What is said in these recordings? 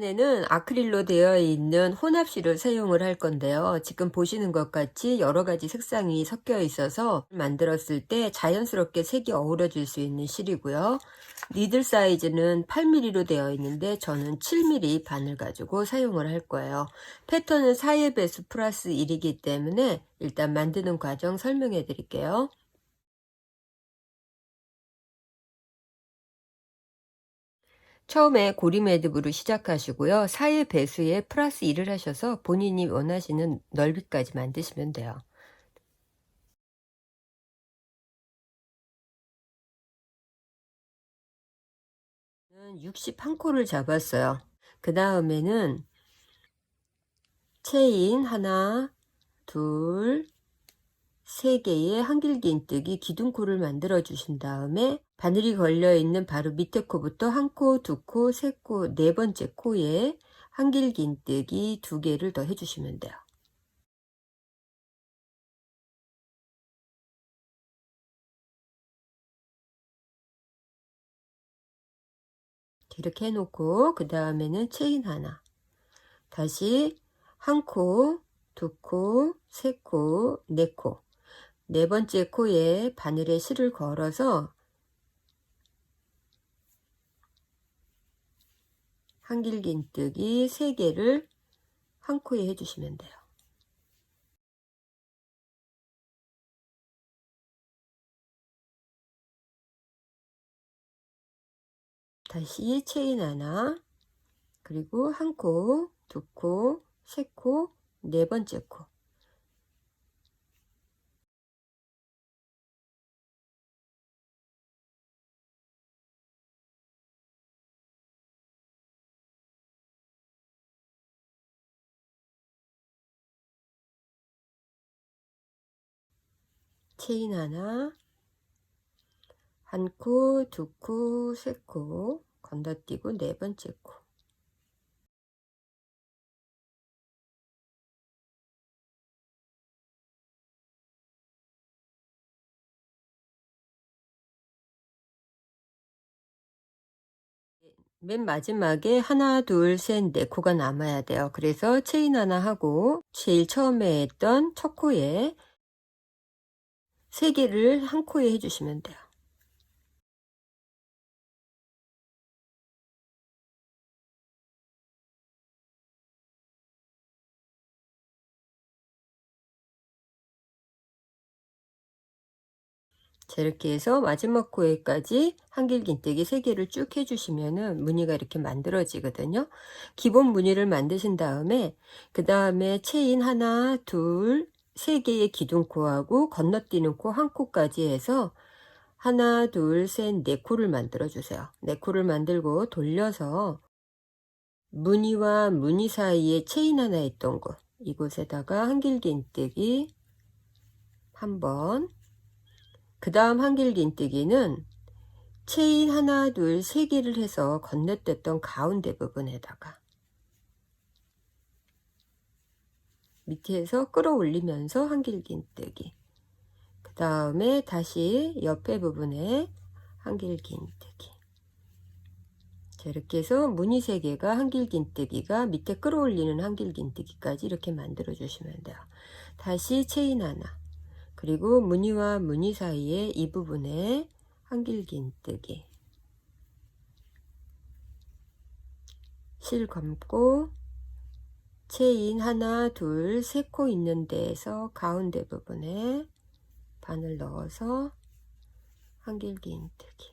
이번에는 아크릴로 되어 있는 혼합실을 사용을 할 건데요. 지금 보시는 것 같이 여러 가지 색상이 섞여 있어서 만들었을 때 자연스럽게 색이 어우러질 수 있는 실이고요. 니들 사이즈는 8mm로 되어 있는데 저는 7mm 바늘 가지고 사용을 할 거예요. 패턴은 4의 배수 플러스 1이기 때문에 일단 만드는 과정 설명해 드릴게요. 처음에 고리 매듭으로 시작하시고요. 4의 배수에 플러스 1을 하셔서 본인이 원하시는 넓이까지 만드시면 돼요. 저는 61코를 잡았어요. 그 다음에는 체인 하나, 둘, 세 개의 한길긴뜨기 기둥코를 만들어 주신 다음에 바늘이 걸려 있는 바로 밑에 코부터 한 코, 두 코, 세 코, 네 번째 코에 한길긴뜨기 두 개를 더 해주시면 돼요. 이렇게 해놓고 그 다음에는 체인 하나 다시 한 코, 두 코, 세 코, 네 코. 네 번째 코에 바늘에 실을 걸어서 한길긴뜨기 3개를 한 코에 해주시면 돼요. 다시 체인 하나 그리고 한 코, 두 코, 세 코, 네 번째 코 체인 하나 한 코, 두 코, 세 코 건너뛰고 네 번째 코 맨 마지막에 하나, 둘, 셋, 네 코가 남아야 돼요. 그래서 체인 하나 하고 제일 처음에 했던 첫 코에 세 개를 한 코에 해주시면 돼요. 자, 이렇게 해서 마지막 코에까지 한길긴뜨기 3개를 쭉 해주시면은 무늬가 이렇게 만들어지거든요. 기본 무늬를 만드신 다음에 그 다음에 체인 하나, 둘, 3개의 기둥코하고 건너뛰는 코 한 코까지 해서 하나, 둘, 셋, 네 코를 만들어 주세요. 네 코를 만들고 돌려서 무늬와 무늬 사이에 체인 하나 있던 곳 이곳에다가 한길긴뜨기 한번 그 다음 한길긴뜨기는 체인 하나 둘 세 개를 해서 건너뛰었던 가운데 부분에다가 밑에서 끌어올리면서 한길긴뜨기. 그 다음에 다시 옆에 부분에 한길긴뜨기. 자, 이렇게 해서 무늬 세 개가 한길긴뜨기가 밑에 끌어올리는 한길긴뜨기까지 이렇게 만들어 주시면 돼요. 다시 체인 하나. 그리고 무늬와 무늬 사이에 이 부분에 한길긴뜨기. 실 감고 체인 하나 둘 세 코 있는 데에서 가운데 부분에 바늘 넣어서 한길긴뜨기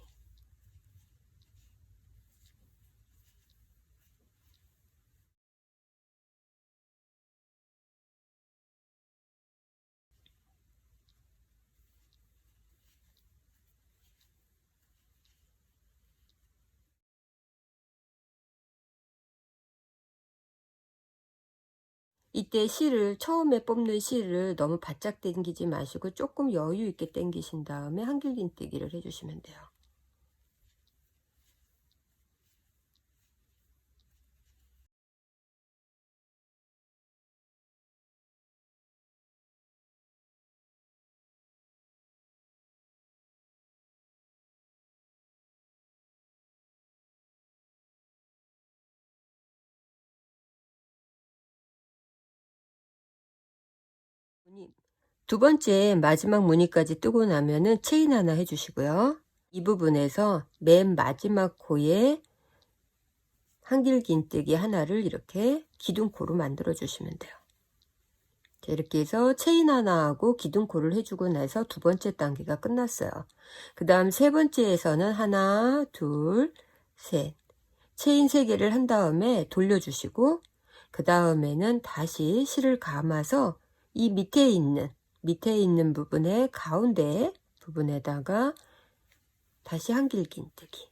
이때 실을 처음에 뽑는 실을 너무 바짝 당기지 마시고 조금 여유 있게 당기신 다음에 한길긴뜨기를 해주시면 돼요. 두 번째 마지막 무늬까지 뜨고 나면은 체인 하나 해주시고요. 이 부분에서 맨 마지막 코에 한길긴뜨기 하나를 이렇게 기둥코로 만들어 주시면 돼요. 자, 이렇게 해서 체인 하나 하고 기둥코를 해주고 나서 두 번째 단계가 끝났어요. 그 다음 세 번째에서는 하나, 둘, 셋. 체인 세 개를 한 다음에 돌려주시고, 그 다음에는 다시 실을 감아서 이 밑에 있는, 밑에 있는 부분의 가운데 부분에다가 다시 한길긴뜨기.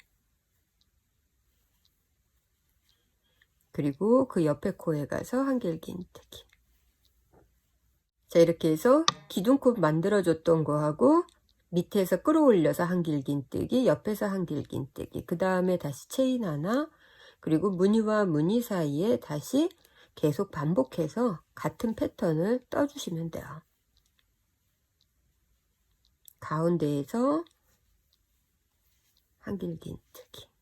그리고 그 옆에 코에 가서 한길긴뜨기. 자, 이렇게 해서 기둥코 만들어줬던 거하고 밑에서 끌어올려서 한길긴뜨기, 옆에서 한길긴뜨기, 그 다음에 다시 체인 하나, 그리고 무늬와 무늬 사이에 다시 계속 반복해서 같은 패턴을 떠주시면 돼요. 가운데에서 한길긴뜨기.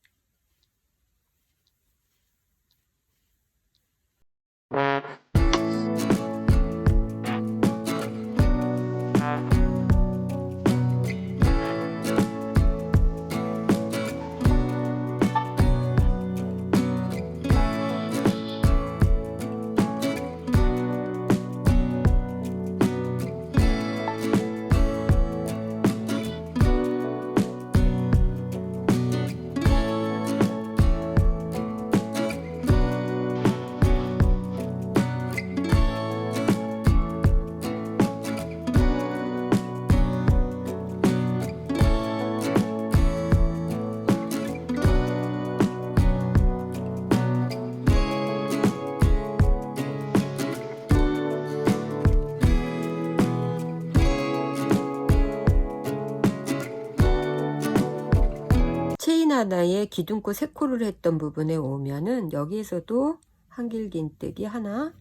하나에 기둥코 세 코를 했던 부분에 오면은 여기에서도 한길긴뜨기 하나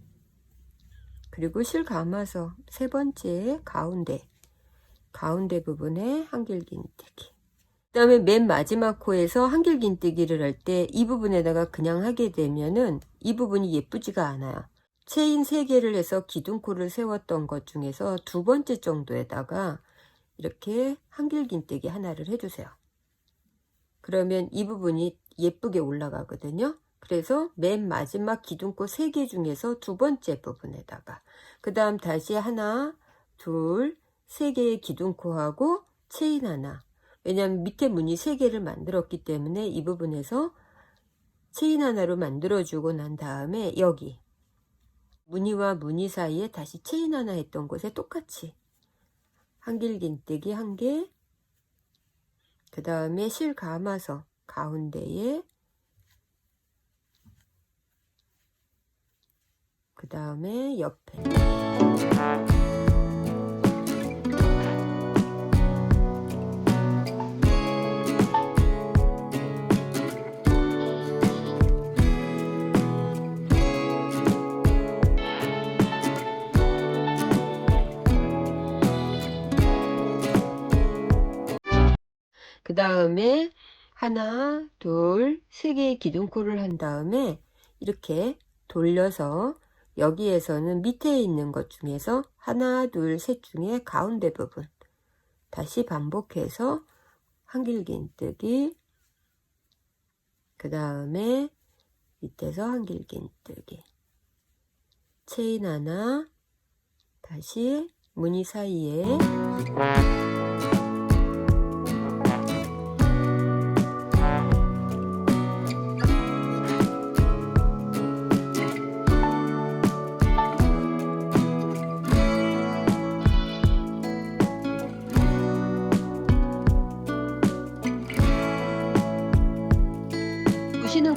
그리고 실 감아서 세 번째 가운데 가운데 부분에 한길긴뜨기. 그 다음에 맨 마지막 코에서 한길긴뜨기를 할 때 이 부분에다가 그냥 하게 되면은 이 부분이 예쁘지가 않아요. 체인 3개를 해서 기둥코를 세웠던 것 중에서 두 번째 정도에다가 이렇게 한길긴뜨기 하나를 해주세요 그러면 이 부분이 예쁘게 올라가거든요. 그래서 맨 마지막 기둥코 3개 중에서 두 번째 부분에다가 그 다음 다시 하나, 둘, 세 개의 기둥코하고 체인 하나 왜냐하면 밑에 무늬 3개를 만들었기 때문에 이 부분에서 체인 하나로 만들어주고 난 다음에 여기 무늬와 무늬 사이에 다시 체인 하나 했던 곳에 똑같이 한길긴뜨기 한 개, 그 다음에 실 감아서 가운데에 그 다음에 옆에 그 다음에 하나, 둘, 세 개의 기둥코를 한 다음에 이렇게 돌려서 여기에서는 밑에 있는 것 중에서 하나, 둘, 셋 중에 가운데 부분 다시 반복해서 한길긴뜨기 그 다음에 밑에서 한길긴뜨기. 체인 하나 다시 무늬 사이에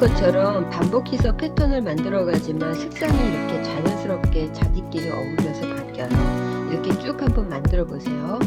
것처럼 반복해서 패턴을 만들어 가지만 색상이 이렇게 자연스럽게 자기끼리 어울려서 바뀌어요. 이렇게 쭉 한번 만들어 보세요.